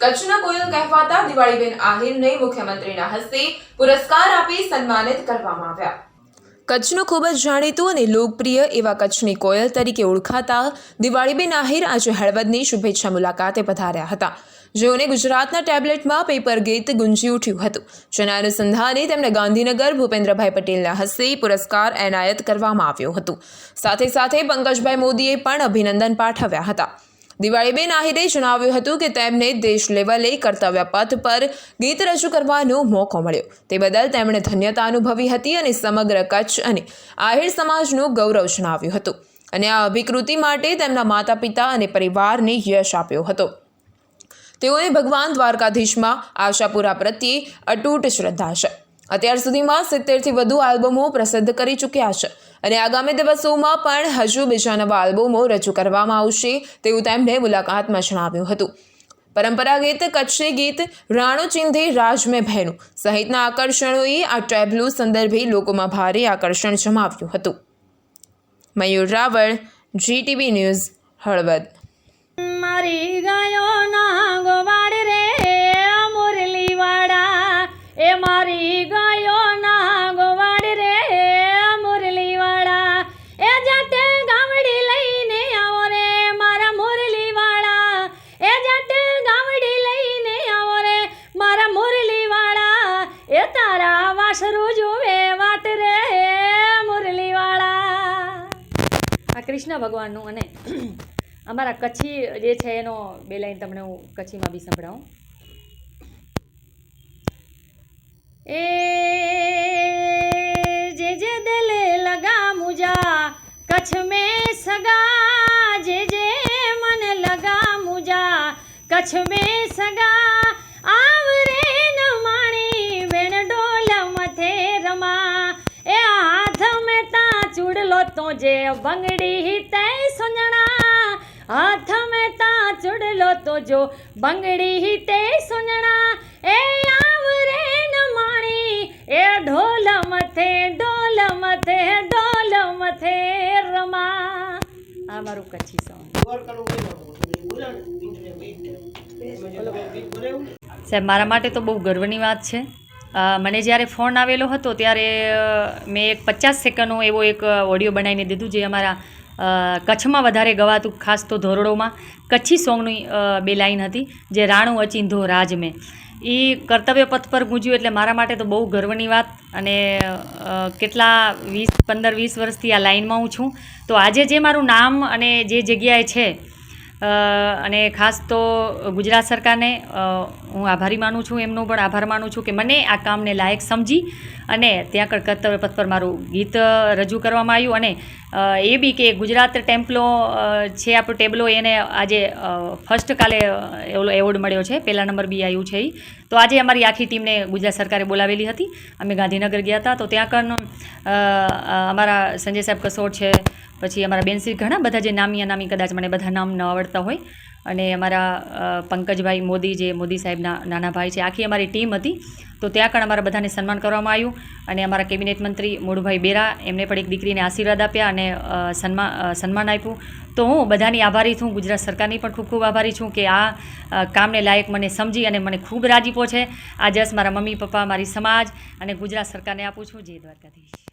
કચ્છના કોયલ કહેવાતા દિવાળીબેન આહિરને મુખ્યમંત્રીના હસ્તે પુરસ્કાર આપી સન્માનિત કરવામાં આવ્યા. કચ્છનું ખૂબ જ જાણીતું અને લોકપ્રિય એવા કચ્છની કોયલ તરીકે ઓળખાતા દિવાળીબેન આહિર આજે હળવદની શુભેચ્છા મુલાકાતે પધાર્યા હતા. જેઓને ગુજરાતના ટેબ્લેટમાં પેપર ગીત ગુંજી ઉઠ્યું હતું. જેના અનુસંધાને તેમને ગાંધીનગર ભૂપેન્દ્રભાઈ પટેલના હસ્તે પુરસ્કાર એનાયત કરવામાં આવ્યો હતો. સાથે સાથે પંકજભાઈ મોદીએ પણ અભિનંદન પાઠવ્યા હતા. દિવાળીબેન આહિરે જણાવ્યું હતું કે તેમને દેશ લેવલે કર્તવ્ય પથ પર ગીત રજૂ કરવાનો મોકો મળ્યો. તે બદલ તેમણે ધન્યતા અનુભવી હતી અને સમગ્ર કચ્છ અને આહિર સમાજનું ગૌરવ જણાવ્યું હતું. અને આ અભિકૃતિ માટે તેમના માતા પિતા અને પરિવારને યશ આપ્યો હતો. તેઓને ભગવાન દ્વારકાધીશમાં આશાપુરા પ્રત્યે અતૂટ શ્રદ્ધા છે. અત્યાર સુધીમાં સિત્તેરથી વધુ આલ્બમો પ્રસિદ્ધ કરી ચૂક્યા છે. અને આગામી દિવસોમાં પણ હજુ બીજા નવા આલ્બમો રજૂ કરવામાં આવશે તેવું તેમણે મુલાકાતમાં જણાવ્યું હતું. પરંપરાગત કચ્છી ગીત રાણો ચિંધે રાજ મેં ભેનું સહિતના આકર્ષણોએ આ ટેબ્લુ સંદર્ભે લોકોમાં ભારે આકર્ષણ જમાવ્યું હતું. Mayur Raval, GTV news, Halvad. મારી ગાયોના મુરલીવાડા ગયો ના ગોવાડ રે, મુરલીવાળા. એ જાતે ગામડી લઈને આવો રે, મારા મુરલીવાડા એ જાતે ગામડી લઈને આવો રે, મારા મુરલીવાડા એ તારા વાસરું જોવે વાટ રે, મુરલીવાળા. આ કૃષ્ણ ભગવાનનું અને અમારા કચ્છી જે છે એનો બે લાઈન તમને હું કચ્છીમાં બી સંભળાવું. એ જે જે દિલ લગા મુજા, કચ્છ મે સગા, જે જે મન લગા મુજા, કચ્છ મે સગા આવરે ન માણી, વેણ ડોલ મથે રમા. એ હાથ મે તા ચૂડલો તો જે બંગડી તે સુંજણા. હાથ મે તા ચૂડલો તો જો બંગડી તે સુંજણા. એ મથે ડોલ મથે ડોલ, મથે રમા. આ મારું કચ્છી સોંગ સાહેબ, મારા માટે તો બહુ ગર્વની વાત છે. મને જ્યારે ફોન આવેલો હતો ત્યારે મેં એક પચાસ સેકન્ડનો એવો એક ઓડિયો બનાવીને દીધું જે અમારા કચ્છમાં વધારે ગવાતું, ખાસ તો ધોરડોમાં. કચ્છી સોંગની બે લાઈન હતી, જે રાણું અચિંધો રાજ મેં. એ કર્તવ્ય પથ પર ગુંજ્યું એટલે મારા માટે તો બહુ ગર્વની વાત. અને કેટલા વીસ, પંદર, વીસ વર્ષથી આ લાઈનમાં હું છું. તો આજે જે મારું નામ અને જે જગ્યાએ છે અને ખાસ તો ગુજરાત સરકારને હું આભારી માનું છું એમનો પણ આભાર માનું છું કે મને આ કામને લાયક સમજી અને ત્યાં આગળ કર્તવ્ય પથ પર મારું ગીત રજૂ કરવામાં આવ્યું અને એ બી કે ગુજરાત ટેમ્પલો છે આપણો ટેબલો એને આજે ફર્સ્ટ કાલે એવો એવોર્ડ મળ્યો છે પહેલા નંબર બી આવ્યું છે એ તો આજે અમારી આખી ટીમને ગુજરાત સરકારે બોલાવેલી હતી. અમે ગાંધીનગર ગયા હતા. તો ત્યાં અ, અમારા સંજય સાહેબ કસોડ છે પછી અમારા બેનશ્રી ઘણા બધા જે નામી અનામી કદાચ મને બધા નામ ન આવડતા હોય. અને અમારા પંકજભાઈ મોદી જે મોદી સાહેબના નાના ભાઈ છે, આખી અમારી ટીમ હતી. તો ત્યાં પણ અમારા બધાને સન્માન કરવામાં આવ્યું અને અમારા કેબિનેટ મંત્રી મોડુભાઈ બેરા એમને પણ એક દીકરીને આશીર્વાદ આપ્યા અને સન્માન સન્માન આપ્યું. તો હું બધાની આભારી છું, ગુજરાત સરકારની પણ ખૂબ ખૂબ આભારી છું કે આ કામને લાયક મને સમજી અને મને ખૂબ રાજીપો છે. આ જસ મારા મમ્મી, પપ્પા, મારી સમાજ અને ગુજરાત સરકારને આપું છું. જય દ્વારકાધીશ.